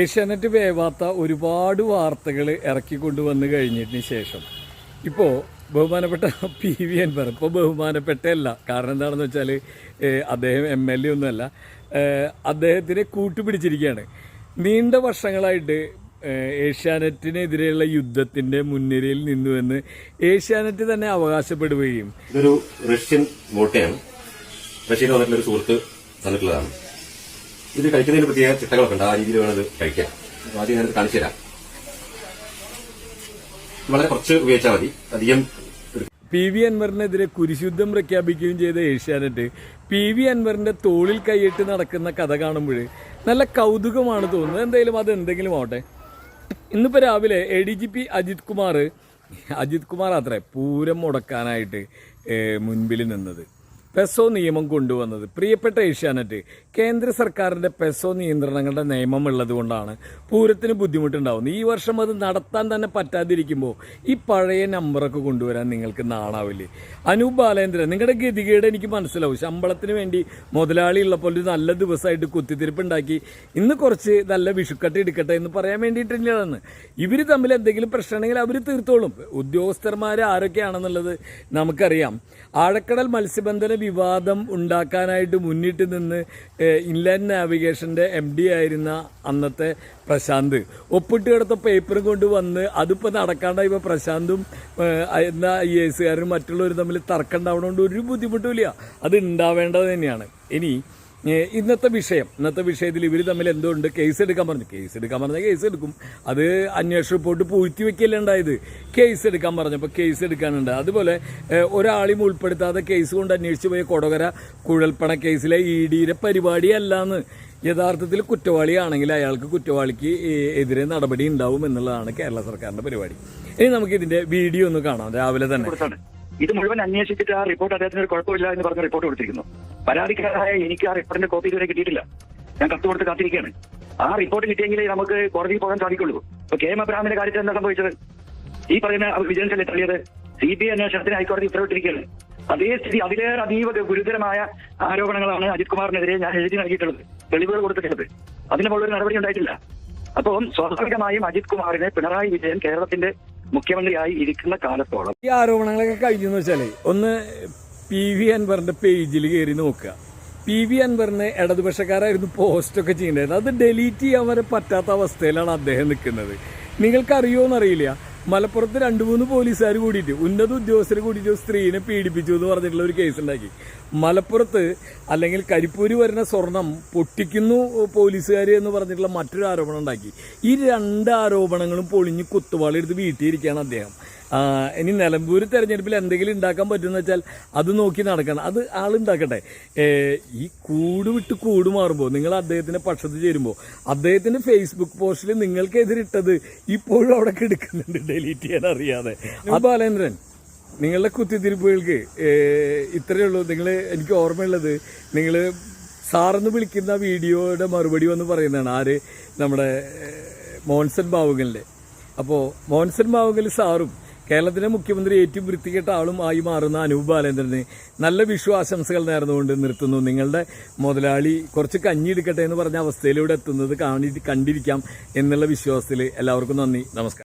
ഏഷ്യാനെറ്റ് വേവാത്ത ഒരുപാട് വാർത്തകൾ ഇറക്കിക്കൊണ്ടുവന്ന് കഴിഞ്ഞതിന് ശേഷം. ഇപ്പോൾ ബഹുമാനപ്പെട്ട പി വി അൻവർ ഇപ്പോൾ ബഹുമാനപ്പെട്ടല്ല കാരണം എന്താണെന്ന് വെച്ചാൽ അദ്ദേഹം എം എൽ എ ഒന്നുമല്ല. അദ്ദേഹത്തിനെ കൂട്ടുപിടിച്ചിരിക്കുകയാണ്. നീണ്ട വർഷങ്ങളായിട്ട് ഏഷ്യാനെറ്റിനെതിരെയുള്ള യുദ്ധത്തിന്റെ മുൻനിരയിൽ നിന്നുവെന്ന് ഏഷ്യാനെറ്റ് തന്നെ അവകാശപ്പെടുകയും ഇതൊരു റഷ്യൻ വോട്ടയാണ് റഷ്യൻ വന്നിട്ടുള്ള ഒരു സുഹൃത്ത് തന്നിട്ടുള്ളതാണ്. ഇത് കഴിക്കുന്നതിന് പ്രത്യേക ചിട്ടകളൊക്കെ ഉണ്ട്. ആ രീതിയിൽ വേണം ഇത് കഴിക്കാൻ. ആദ്യം ഞാനത് കാണിച്ചു തരാം. വളരെ കുറച്ച് ഉപയോഗിച്ചാൽ മതി. അധികം പി വി അൻവറിനെതിരെ കുരിശുദ്ധം പ്രഖ്യാപിക്കുകയും ചെയ്ത ഏഷ്യാനെറ്റ് പി വി അൻവറിന്റെ തോളിൽ കൈയിട്ട് നടക്കുന്ന കഥ കാണുമ്പോൾ നല്ല കൗതുകമാണ് തോന്നുന്നത്. എന്തായാലും അത് എന്തെങ്കിലും ആവട്ടെ. ഇന്നിപ്പോൾ രാവിലെ A D G P Ajith Kumar Ajith Kumar അത്രേ പൂരം മുടക്കാനായിട്ട് മുൻപിൽ നിന്നത്. പെസോ നിയമം കൊണ്ടുവന്നത്. പ്രിയപ്പെട്ട ഏഷ്യാനെറ്റ് കേന്ദ്ര സർക്കാരിന്റെ പെസോ നിയന്ത്രണങ്ങളുടെ നിയമം ഉള്ളതുകൊണ്ടാണ് പൂരത്തിന് ബുദ്ധിമുട്ടുണ്ടാവുന്നത്. ഈ വർഷം അത് നടത്താൻ തന്നെ പറ്റാതിരിക്കുമ്പോൾ ഈ പഴയ നമ്പറൊക്കെ കൊണ്ടുവരാൻ നിങ്ങൾക്ക് നാണാവില്ലേ? അനൂപ് ബാലേന്ദ്രൻ നിങ്ങളുടെ ഗതികേട് എനിക്ക് മനസ്സിലാവും. ശമ്പളത്തിന് വേണ്ടി മുതലാളി ഉള്ളപ്പോൾ ഒരു നല്ല ദിവസമായിട്ട് കുത്തിത്തിരിപ്പുണ്ടാക്കി ഇന്ന് കുറച്ച് നല്ല വിഷുക്കട്ട എടുക്കട്ടെ എന്ന് പറയാൻ വേണ്ടിയിട്ടില്ലതെന്ന് ഇവർ തമ്മിൽ എന്തെങ്കിലും പ്രശ്നമുണ്ടെങ്കിൽ അവർ തീർത്തോളും. ഉദ്യോഗസ്ഥന്മാർ ആരൊക്കെയാണെന്നുള്ളത് നമുക്കറിയാം. ആഴക്കടൽ മത്സ്യബന്ധന വിവാദം ഉണ്ടാക്കാനായിട്ട് മുന്നിട്ട് നിന്ന് ഇൻലാൻഡ് നാവിഗേഷന്റെ എം ഡി ആയിരുന്ന അന്നത്തെ പ്രശാന്ത്. ഒപ്പിട്ട് കിടത്ത പേപ്പറും കൊണ്ട് വന്ന് അതിപ്പോൾ നടക്കാണ്ടായപ്പോൾ പ്രശാന്തും എന്നാ ഐ എസുകാരും മറ്റുള്ളവരും തമ്മിൽ തർക്കം ഉണ്ടാവണോണ്ട് ഒരു ബുദ്ധിമുട്ടുമില്ല അത് ഉണ്ടാവേണ്ടത് തന്നെയാണ്. ഇനി ഇന്നത്തെ വിഷയം ഇന്നത്തെ വിഷയത്തിൽ ഇവർ തമ്മിൽ എന്തുകൊണ്ട് കേസ് എടുക്കാൻ പറഞ്ഞു. കേസ് എടുക്കാൻ പറഞ്ഞാൽ കേസ് എടുക്കും. അത് അന്വേഷണ റിപ്പോർട്ട് പൂഴ്ത്തി വെക്കല്ലേ ഉണ്ടായത്? കേസ് എടുക്കാൻ പറഞ്ഞപ്പോൾ കേസ് എടുക്കാനുണ്ട്. അതുപോലെ ഒരാളെയും ഉൾപ്പെടുത്താതെ കേസ് കൊണ്ട് അന്വേഷിച്ച് പോയ കൊടകര കുഴൽപ്പണ കേസിലെ ഇ ഡിയുടെ പരിപാടിയല്ലാന്ന്. യഥാർത്ഥത്തിൽ കുറ്റവാളിയാണെങ്കിൽ അയാൾക്ക് കുറ്റവാളിക്ക് എതിരെ നടപടി ഉണ്ടാവും എന്നുള്ളതാണ് കേരള സർക്കാരിന്റെ പരിപാടി. ഇനി നമുക്ക് ഇതിന്റെ വീഡിയോ ഒന്ന് കാണാം. രാവിലെ തന്നെ. ഇത് മുഴുവൻ അന്വേഷിച്ചിട്ട് ആ റിപ്പോർട്ട് അദ്ദേഹത്തിന് കുഴപ്പമില്ല എന്ന് പറഞ്ഞ റിപ്പോർട്ട് കൊടുത്തിരിക്കുന്നു. പരാതിക്കാരായ എനിക്ക് ആ റിപ്പോർട്ടിന്റെ കോപ്പി ഇതുവരെ കിട്ടിയിട്ടില്ല. ഞാൻ കത്ത് കൊടുത്ത് കാത്തിരിക്കുകയാണ്. ആ റിപ്പോർട്ട് കിട്ടിയെങ്കിലേ നമുക്ക് കോടതിയിൽ പോകാൻ സാധിക്കുള്ളൂ. ഇപ്പൊ കെ എം അബ്രാമിന്റെ കാര്യത്തിൽ എന്താ സംഭവിച്ചത്? ഈ പറയുന്ന വിജിലൻസ് അല്ലേ തള്ളിയത്? സി ബി ഐ അന്വേഷണത്തിന് ഹൈക്കോടതി ഉത്തരവിട്ടിരിക്കുകയാണ്. അതേ സ്ഥിതി അതിലേറെ അതീവ ഗുരുതരമായ ആരോപണങ്ങളാണ് അജിത് കുമാറിനെതിരെ ഞാൻ എഴുതി നൽകിയിട്ടുള്ളത്. തെളിവുകൾ കൊടുത്തിട്ടുള്ളത്. അതിന് ഒരു നടപടി ഉണ്ടായിട്ടില്ല. അപ്പം സ്വാഭാവികമായും അജിത് കുമാറിനെ പിണറായി വിജയൻ കേരളത്തിന്റെ മുഖ്യമന്ത്രിയായി ഇരിക്കുന്ന കാലത്തോളം ഈ ആരോപണങ്ങളൊക്കെ കഴിഞ്ഞെന്ന് വെച്ചാലേ ഒന്ന് പി വി അൻവറിന്റെ പേജിൽ കയറി നോക്കുക. പി വി അൻവറിന് ഇടതുപക്ഷക്കാരായിരുന്നു പോസ്റ്റൊക്കെ ചെയ്യേണ്ടത് അത് ഡെലീറ്റ് ചെയ്യാൻ വരെ പറ്റാത്ത അവസ്ഥയിലാണ് അദ്ദേഹം നിൽക്കുന്നത്. നിങ്ങൾക്കറിയോന്നറിയില്ല. മലപ്പുറത്ത് രണ്ട് മൂന്ന് പോലീസുകാർ കൂടിയിട്ട് ഉന്നത ഉദ്യോഗസ്ഥരെ കൂടിയിട്ട് സ്ത്രീനെ പീഡിപ്പിച്ചു എന്ന് പറഞ്ഞിട്ടുള്ള ഒരു കേസ് ഉണ്ടാക്കി. മലപ്പുറത്ത് അല്ലെങ്കിൽ കരിപ്പൂര് വരുന്ന സ്വർണം പൊട്ടിക്കുന്നു പോലീസുകാർ എന്ന് പറഞ്ഞിട്ടുള്ള മറ്റൊരു ആരോപണം ഉണ്ടാക്കി. ഈ രണ്ട് ആരോപണങ്ങളും പൊളിഞ്ഞ് കുത്തുവാളെടുത്ത് വീട്ടിയിരിക്കുകയാണ് അദ്ദേഹം. ഇനി നിലമ്പൂർ തെരഞ്ഞെടുപ്പിൽ എന്തെങ്കിലും ഉണ്ടാക്കാൻ പറ്റുമെന്ന് വെച്ചാൽ അത് നോക്കി നടക്കണം. അത് ആളുണ്ടാക്കട്ടെ ഈ കൂട് വിട്ട് കൂട് മാറുമ്പോൾ നിങ്ങൾ അദ്ദേഹത്തിന്റെ പക്ഷത്ത് ചേരുമ്പോൾ അദ്ദേഹത്തിന്റെ ഫേസ്ബുക്ക് പോസ്റ്റിൽ നിങ്ങൾക്കെതിരിട്ടത് ഇപ്പോഴും അവിടെ കിടക്കുന്നുണ്ട് ഡെലീറ്റ് ചെയ്യാൻ അറിയാതെ. ആ ബാലേന്ദ്രൻ നിങ്ങളുടെ കുത്തിത്തിരിപ്പുകൾക്ക് ഇത്രയേ ഉള്ളൂ. നിങ്ങൾ എനിക്ക് ഓർമ്മയുള്ളത് നിങ്ങൾ സാറെന്ന് വിളിക്കുന്ന വീഡിയോയുടെ മറുപടി വന്ന് പറയുന്നതാണ്. ആര്? നമ്മുടെ മോൻസൺ ബാവുകലിന്റെ അപ്പോൾ മോൻസൺ ബാവുകൽ സാറും കേരളത്തിലെ മുഖ്യമന്ത്രി ഏറ്റവും വൃത്തികെട്ട ആളും ആയി മാറുന്ന അനൂപ് ബാലേന്ദ്രന് നല്ല വിശ്വാസംസകൾ നേർന്നുകൊണ്ട് നിർത്തുന്നു. നിങ്ങളുടെ മുതലാളി കുറച്ച് കഞ്ഞി എടുക്കട്ടെ എന്ന് പറഞ്ഞ അവസ്ഥയിലൂടെ എത്തുന്നത് കാണി കണ്ടിരിക്കാം എന്നുള്ള വിശ്വാസത്തിൽ എല്ലാവർക്കും നന്ദി. നമസ്കാരം.